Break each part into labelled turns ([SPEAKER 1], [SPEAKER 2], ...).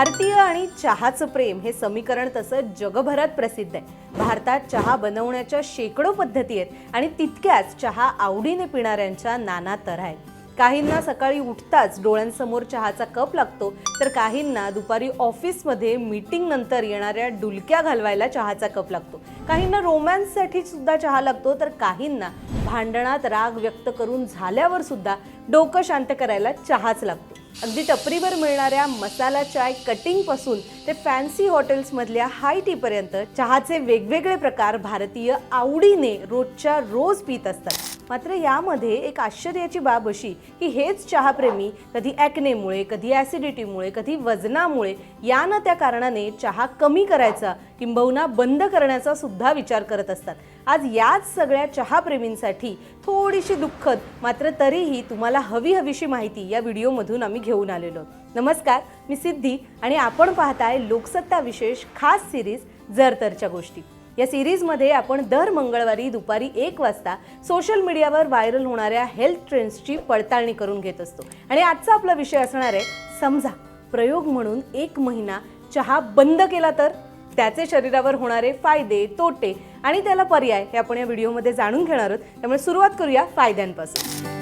[SPEAKER 1] भारतीय आणि चहाचं प्रेम हे समीकरण तसं जगभरात प्रसिद्ध आहे. भारतात चहा बनवण्याच्या शेकडो पद्धती आहेत आणि तितक्याच चहा आवडीने पिणाऱ्यांच्या नाना तऱ्हा आहेत. काहींना सकाळी उठताच डोळ्यांसमोर चहाचा कप लागतो तर काहींना दुपारी ऑफिसमध्ये मीटिंग नंतर येणाऱ्या डुलक्या घालवायला चहाचा कप लागतो. काहींना रोमॅन्ससाठी सुद्धा चहा लागतो तर काहींना भांडणात राग व्यक्त करून झाल्यावर सुद्धा डोकं शांत करायला चहाच लागतो. अगदी टपरीवर मिळणाऱ्या मसाला चाय कटिंगपासून ते फॅन्सी हॉटेल्समधल्या हाय टीपर्यंत चहाचे वेगवेगळे प्रकार भारतीय आवडीने रोजच्या रोज पित असतात. मात्र यामध्ये एक आश्चर्याची बाब अशी की हेच चहाप्रेमी कधी ॲक्नेमुळे कधी ॲसिडिटीमुळे कधी वजनामुळे या न त्या कारणाने चहा कमी करायचा किंबहुना बंद करण्याचा सुद्धा विचार करत असतात आज याच सगळ्या चहाप्रेमींसाठी थोडीशी दुःखद मात्र तरीही तुम्हाला हवी हवीशी माहिती या व्हिडिओमधून आम्ही घेऊन आलेलो आहोत. नमस्कार मी सिद्धी आणि आपण पाहताय लोकसत्ता विशेष खास सिरीज जरतरच्या गोष्टी या सिरीजमध्ये आपण दर मंगळवारी दुपारी एक वाजता सोशल मीडियावर व्हायरल होणाऱ्या हेल्थ ट्रेंड्सची पडताळणी करून घेत असतो. आणि आजचा आपला विषय असणार आहे समजा प्रयोग म्हणून एक महिना चहा बंद केला तर? त्याचे शरीरावर होणारे फायदे तोटे आणि त्याला पर्याय हे आपण या व्हिडिओमध्ये जाणून घेणार आहोत. त्यामुळे सुरुवात करूया फायद्यांपासून.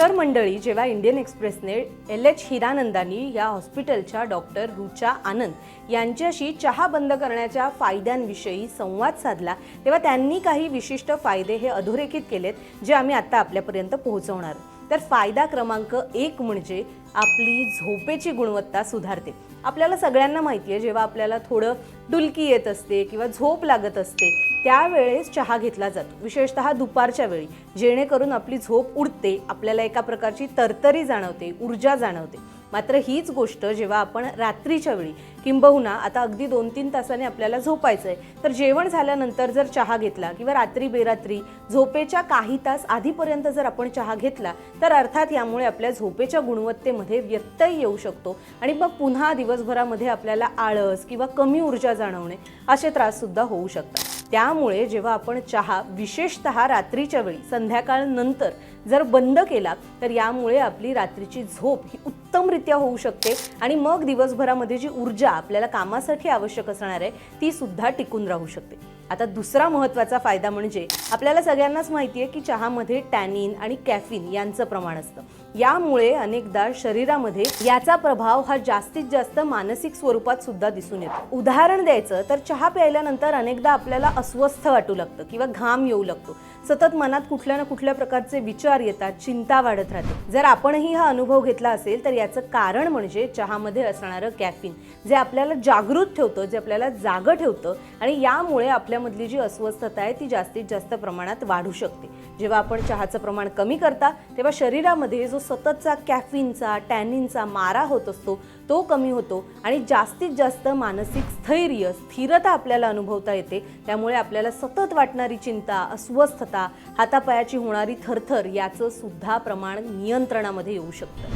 [SPEAKER 1] तर मंडळी जेव्हा इंडियन एक्सप्रेसने एल एच हिरानंदानी या हॉस्पिटलच्या डॉक्टर रुचा आनंद यांच्याशी चहा बंद करण्याच्या फायद्यांविषयी संवाद साधला तेव्हा त्यांनी काही विशिष्ट फायदे हे अधोरेखित केलेत जे आम्ही आता आपल्यापर्यंत पोहोचवणार. तर फायदा क्रमांक एक म्हणजे आपली झोपेची गुणवत्ता सुधारते. आपल्याला सगळ्यांना माहिती आहे जेव्हा आपल्याला थोडं डुलकी येत असते किंवा झोप लागत असते त्यावेळेस चहा घेतला जातो. विशेषतः दुपारच्या वेळी जेणेकरून आपली झोप उडते आपल्याला एका प्रकारची तरतरी जाणवते ऊर्जा जाणवते. मात्र हीच गोष्ट जेव्हा आपण रात्रीच्या वेळी किंबहुना आता अगदी दोन तीन तासाने आपल्याला झोपायचं आहे तर जेवण झाल्यानंतर जर चहा घेतला किंवा रात्री बेरात्री झोपेच्या काही तास आधीपर्यंत जर आपण चहा घेतला तर अर्थात यामुळे आपल्या झोपेच्या गुणवत्तेमध्ये व्यत्यय येऊ शकतो आणि मग पुन्हा दिवसभरामध्ये आपल्याला आळस किंवा कमी ऊर्जा जाणवणे असे त्राससुद्धा होऊ शकतात. त्यामुळे जेव्हा आपण चहा विशेषतः रात्रीच्या वेळी संध्याकाळ नंतर जर बंद केला तर यामुळे आपली रात्रीची झोप ही उत्तमरित्या होऊ शकते आणि मग दिवसभरामध्ये जी ऊर्जा आपल्याला कामासाठी आवश्यक असणार आहे ती सुद्धा टिकून राहू शकते. आता दुसरा महत्त्वाचा फायदा म्हणजे आपल्याला सगळ्यांनाच माहिती आहे की चहामध्ये टॅनिन आणि कॅफिन यांचं प्रमाण असतं. यामुळे अनेकदा शरीरामध्ये याचा प्रभाव हा जास्तीत जास्त मानसिक स्वरूपात सुद्धा दिसून येतो. उदाहरण द्यायचं तर चहा प्यायल्यानंतर अनेकदा आपल्याला अस्वस्थ वाटू लागतं किंवा घाम येऊ लागतो. सतत मनात कुठल्या ना कुठल्या प्रकारचे विचार येतात चिंता वाढत राहते. जर आपणही हा अनुभव घेतला असेल तर याचं कारण म्हणजे चहामध्ये असणारं कॅफिन जे आपल्याला जागृत ठेवतं जे आपल्याला जागं ठेवतं आणि यामुळे आपल्यामधली जी अस्वस्थता आहे ती जास्तीत जास्त प्रमाणात वाढू शकते. जेव्हा आपण चहाचं प्रमाण कमी करता तेव्हा शरीरामध्ये जो सततचा कॅफिनचा टॅनिनचा मारा होत असतो तो कमी होतो आणि जास्तीत जास्त मानसिक स्थैर्य स्थिरता आपल्याला अनुभवता येते. त्यामुळे आपल्याला सतत वाटणारी चिंता अस्वस्थता हातापायाची होणारी थरथर याचं सुद्धा प्रमाण नियंत्रणामध्ये येऊ शकतं.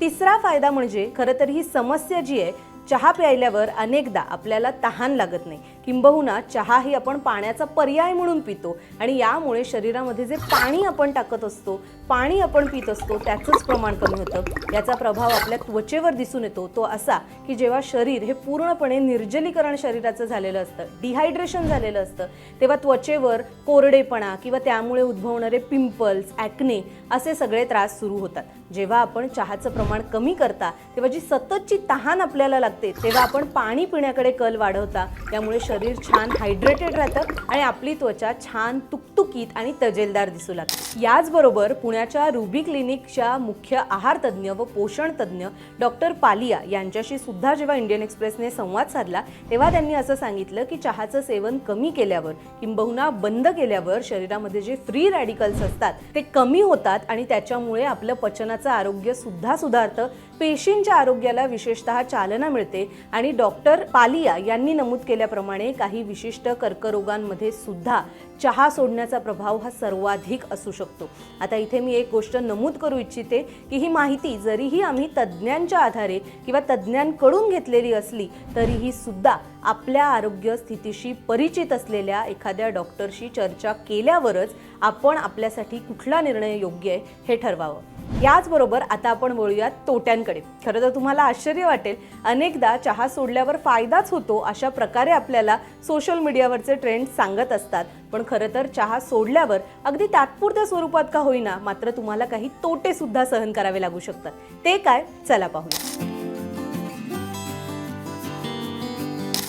[SPEAKER 1] तिसरा फायदा म्हणजे खरं तर ही समस्या जी आहे चहा प्यायल्यावर अनेकदा आपल्याला तहान लागत नाही. किंबहुना चहा ही आपण पाण्याचा पर्याय म्हणून पितो आणि यामुळे शरीरामध्ये जे पाणी आपण टाकत असतो पाणी आपण पित असतो त्याचंच प्रमाण कमी होतं. याचा प्रभाव आपल्या त्वचेवर दिसून येतो. तो असा की जेव्हा शरीर हे पूर्णपणे निर्जलीकरण शरीराचं झालेलं असतं डिहायड्रेशन झालेलं असतं तेव्हा त्वचेवर कोरडेपणा किंवा त्यामुळे उद्भवणारे पिंपल्स ॲक्ने असे सगळे त्रास सुरू होतात. जेव्हा आपण चहाचं प्रमाण कमी करता तेव्हा जी सततची तहान आपल्याला लागते तेव्हा आपण पाणी पिण्याकडे कल वाढवता. त्यामुळे शरीर छान हायड्रेटेड राहतं आणि आपली त्वचा छान तुकतुकीत आणि तजेलदार दिसू लागते. याचबरोबर पुण्याच्या रुबी क्लिनिकच्या मुख्य आहार तज्ज्ञ व पोषण तज्ज्ञ डॉक्टर पालिया यांच्याशी सुद्धा जेव्हा इंडियन एक्सप्रेसने संवाद साधला तेव्हा त्यांनी असं सांगितलं की चहाचं सेवन कमी केल्यावर किंबहुना बंद केल्यावर शरीरामध्ये जे फ्री रॅडिकल्स असतात ते कमी होतात आणि त्याच्यामुळे आपलं पचनाचं आरोग्य सुद्धा सुधारतं. पेशींच्या आरोग्याला विशेषतः चालना मिळते आणि डॉक्टर पालिया यांनी नमूद केल्याप्रमाणे काही विशिष्ट कर्करोगांमध्ये सुद्धा चहा सोडण्याचा प्रभाव हा सर्वाधिक असू शकतो. आता इथे मी एक गोष्ट नमूद करू इच्छिते की ही माहिती जरीही आम्ही तज्ज्ञांच्या आधारे किंवा तज्ज्ञांकडून घेतलेली असली तरीही सुद्धा आपल्या आरोग्य स्थितीशी परिचित असलेल्या एखाद्या डॉक्टरशी चर्चा केल्यावरच आपण आपल्यासाठी कुठला निर्णय योग्य आहे हे ठरवावं. याचबरोबर आता आपण वळूयात तोट्यांकडे. खरं तर तुम्हाला आश्चर्य वाटेल अनेकदा चहा सोडल्यावर फायदाच होतो अशा प्रकारे आपल्याला सोशल मीडियावरचे ट्रेंड सांगत असतात. पण खरं तर चहा सोडल्यावर अगदी तात्पुरत्या स्वरूपात का होईना मात्र तुम्हाला काही तोटे सुद्धा सहन करावे लागू शकतात. ते काय? चला पाहूया.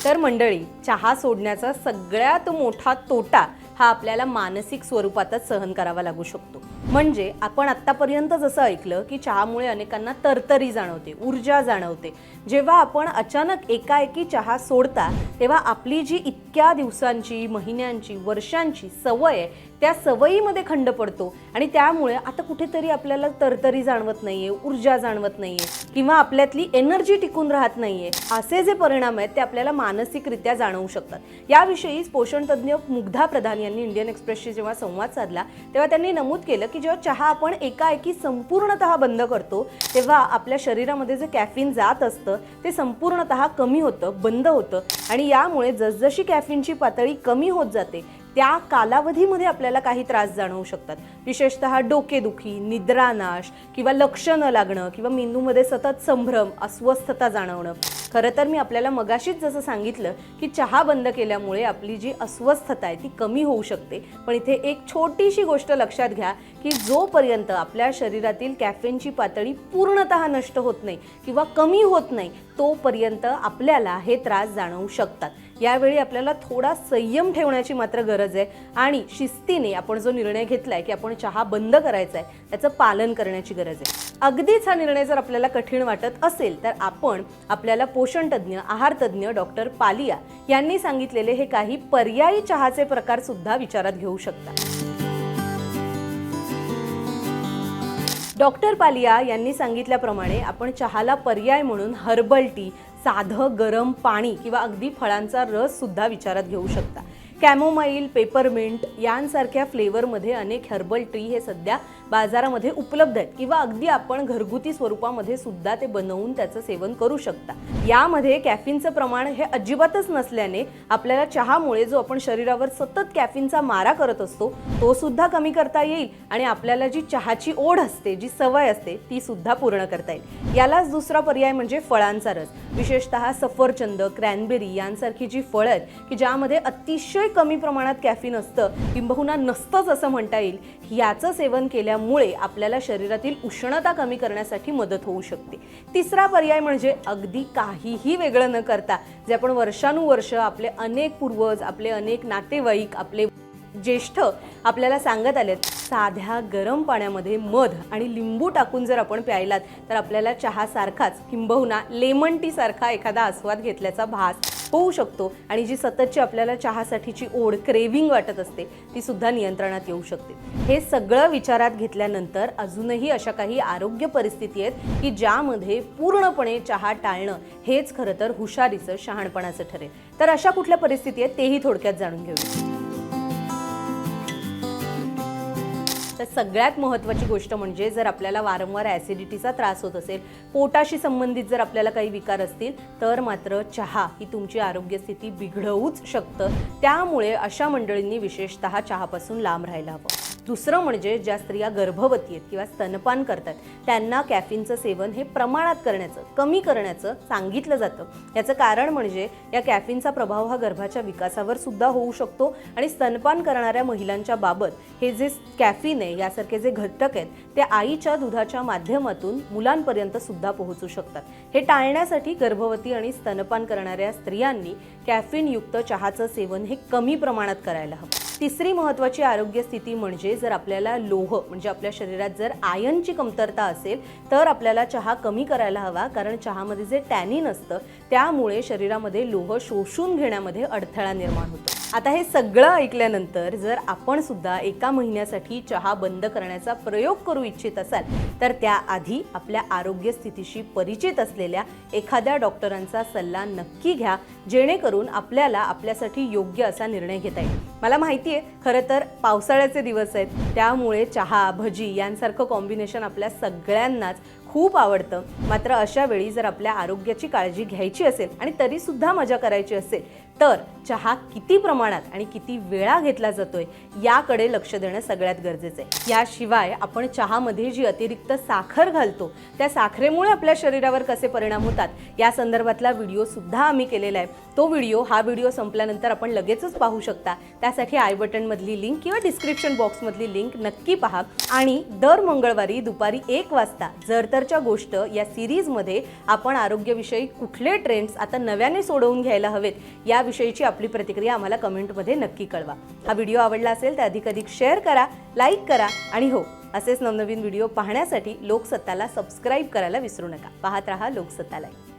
[SPEAKER 1] तर मंडळी चहा सोडण्याचा सगळ्यात मोठा तोटा हा आपल्याला मानसिक स्वरूपातच सहन करावा लागू शकतो. म्हणजे आपण आत्तापर्यंत जसं ऐकलं की चहामुळे अनेकांना तरतरी जाणवते ऊर्जा जाणवते. जेव्हा आपण अचानक एकाएकी चहा सोडता तेव्हा आपली जी इतक्या दिवसांची महिन्यांची वर्षांची सवय आहे त्या सवयीमध्ये खंड पडतो. आणि त्यामुळे आता कुठेतरी आपल्याला तरतरी जाणवत नाहीये ऊर्जा जाणवत नाहीये किंवा आपल्यातली एनर्जी टिकून राहत नाहीये असे जे परिणाम आहेत ते आपल्याला मानसिकरित्या जाणवू शकतात. याविषयी पोषण तज्ज्ञ मुग्धा प्रधान यांनी इंडियन एक्सप्रेसशी जेव्हा संवाद साधला तेव्हा त्यांनी नमूद केलं की जेव्हा चहा आपण एकाएकी संपूर्णतः बंद करतो तेव्हा आपल्या शरीरामध्ये जे कॅफिन जात असतं ते संपूर्णतः कमी होतं बंद होतं. आणि यामुळे जसजशी कॅफिनची पातळी कमी होत जाते त्या कालावधीमध्ये आपल्याला काही त्रास जाणवू शकतात. विशेषतः डोकेदुखी निद्रानाश किंवा लक्ष न लागणं किंवा मेंदूमध्ये सतत संभ्रम अस्वस्थता जाणवणं. खरं तर मी आपल्याला मगाशीच जसं सांगितलं की चहा बंद केल्यामुळे आपली जी अस्वस्थता आहे ती कमी होऊ शकते. पण इथे एक छोटीशी गोष्ट लक्षात घ्या की जोपर्यंत आपल्या शरीरातील कॅफेनची पातळी पूर्णतः नष्ट होत नाही किंवा कमी होत नाही तोपर्यंत आपल्याला हे त्रास जाणवू शकतात. यावेळी आपल्याला थोडा संयम ठेवण्याची मात्र गरज आहे आणि शिस्तीने आपण जो निर्णय घेतला आहे की आपण चहा बंद करायचा आहे त्याचं पालन करण्याची गरज आहे. अगदीच हा निर्णय जर आपल्याला कठीण वाटत असेल तर आपण आपल्याला पोषण आहारतज्ज्ञ डॉक्टर पालिया यांनी सांगितलेले हे काही पर्यायी चहाचे प्रकार सुद्धा विचारात घेऊ शकता डॉक्टर पालिया यांनी सांगितल्याप्रमाणे आपण चहाला पर्याय म्हणून हर्बल टी साधं गरम पाणी किंवा अगदी फळांचा रस सुद्धा विचारात घेऊ शकता. कॅमोमाईल पेपरमिंट यांसारख्या फ्लेवरमध्ये अनेक हर्बल ट्री हे सध्या बाजारामध्ये उपलब्ध आहेत. किंवा अगदी आपण घरगुती स्वरूपामध्ये सुद्धा ते बनवून त्याचं सेवन करू शकता. यामध्ये कॅफिनचं प्रमाण हे अजिबातच नसल्याने आपल्याला चहामुळे जो आपण शरीरावर सतत कॅफिनचा मारा करत असतो तो सुद्धा कमी करता येईल आणि आपल्याला जी चहाची ओढ असते जी सवय असते ती सुद्धा पूर्ण करता येईल. यालाच दुसरा पर्याय म्हणजे फळांचा रस. विशेषतः सफरचंद क्रॅनबेरी यांसारखी जी फळं आहेत की ज्यामध्ये अतिशय कमी प्रमाणात कॅफिन असतं. किंबहुना नसतंच असं म्हणता येईल. याचं सेवन केल्यामुळे आपल्याला शरीरातील उष्णता कमी करण्यासाठी मदत होऊ शकते. तिसरा पर्याय म्हणजे अगदी काहीही वेगळं न करता जे आपण वर्षानुवर्ष आपले अनेक पूर्वज आपले अनेक नातेवाईक आपले ज्येष्ठ आपल्याला सांगत आलेत साध्या गरम पाण्यामध्ये मध आणि लिंबू टाकून जर आपण प्यायलात तर आपल्याला चहासारखाच किंबहुना लेमन टी सारखा एखादा आस्वाद घेतल्याचा भास होऊ शकतो आणि जी सततची आपल्याला चहासाठीची ओढ क्रेविंग वाटत असते ती सुद्धा नियंत्रणात येऊ शकते. हे सगळं विचारात घेतल्यानंतर अजूनही अशा काही आरोग्य परिस्थिती आहेत की ज्यामध्ये पूर्णपणे चहा टाळणं हेच खरं तर हुशारीचं शहाणपणाचं ठरेल. तर अशा कुठल्या परिस्थिती आहेत तेही थोडक्यात जाणून घेऊया. तर सगळ्यात महत्त्वाची गोष्ट म्हणजे जर आपल्याला वारंवार ॲसिडिटीचा त्रास होत असेल पोटाशी संबंधित जर आपल्याला काही विकार असतील तर मात्र चहा ही तुमची आरोग्यस्थिती बिघडवूच शकतं. त्यामुळे अशा मंडळींनी विशेषतः चहापासून लांब राहायला हवं. दुसरं म्हणजे ज्या स्त्रिया गर्भवती आहेत किंवा स्तनपान करतात त्यांना कॅफिनचं सेवन हे प्रमाणात करण्याचं कमी करण्याचं सांगितलं जातं. याचं कारण म्हणजे या कॅफिनचा प्रभाव हा गर्भाच्या विकासावर सुद्धा होऊ शकतो आणि स्तनपान करणाऱ्या महिलांच्या बाबत हे जे कॅफिन आहे यासारखे जे घटक आहेत ते आईच्या दुधाच्या माध्यमातून मुलांपर्यंत सुद्धा पोहोचू शकतात. हे टाळण्यासाठी गर्भवती आणि स्तनपान करणाऱ्या स्त्रियांनी कॅफिनयुक्त चहाचं सेवन हे कमी प्रमाणात करायला हवं. तिसरी महत्त्वाची आरोग्य स्थिती म्हणजे जर आपल्याला लोह म्हणजे आपल्या शरीरात जर आयनची कमतरता असेल तर आपल्याला चहा कमी करायला हवा कारण चहामध्ये जे टॅनिन असतं त्यामुळे शरीरामध्ये लोह शोषून घेण्यामध्ये अडथळा निर्माण होतो. आता हे सगळं ऐकल्यानंतर जर आपण सुद्धा एका महिन्यासाठी चहा बंद करण्याचा प्रयोग करू इच्छित असाल तर त्याआधी आपल्या आरोग्य स्थितीशी परिचित असलेल्या एखाद्या डॉक्टरांचा सल्ला नक्की घ्या जेणेकरून आपल्याला आपल्यासाठी योग्य असा निर्णय घेता येईल. मला माहिती आहे खरं तर पावसाळ्याचे दिवस आहेत त्यामुळे चहा भजी यांसारखं कॉम्बिनेशन आपल्या सगळ्यांनाच खूप आवडतं. मात्र अशा वेळी जर आपल्या आरोग्याची काळजी घ्यायची असेल आणि तरीसुद्धा मजा करायची असेल तर चहा किती प्रमाणात आणि किती वेळा घेतला जातोय याकडे लक्ष देणं सगळ्यात गरजेचं आहे. याशिवाय आपण चहामध्ये जी अतिरिक्त साखर घालतो त्या साखरेमुळे आपल्या शरीरावर कसे परिणाम होतात या संदर्भातला व्हिडिओ सुद्धा आम्ही केलेला आहे. तो व्हिडिओ हा व्हिडिओ संपल्यानंतर आपण लगेचच पाहू शकता. त्यासाठी आय बटनमधली लिंक किंवा डिस्क्रिप्शन बॉक्समधली लिंक नक्की पहा. आणि दर मंगळवारी दुपारी एक वाजता जर तरच्या गोष्ट या सिरीजमध्ये आपण आरोग्यविषयी कुठले ट्रेंड्स आता नव्याने सोडवून घ्यायला हवेत या याविषयीची आपली प्रतिक्रिया आम्हाला कमेंटमध्ये नक्की कळवा. हा व्हिडिओ आवडला असेल तर अधिक शेअर करा लाईक करा आणि हो असेच नवनवीन व्हिडिओ पाहण्यासाठी लोकसत्ताला सबस्क्राईब करायला विसरू नका. पाहत रहा लोकसत्ता लाईव्ह.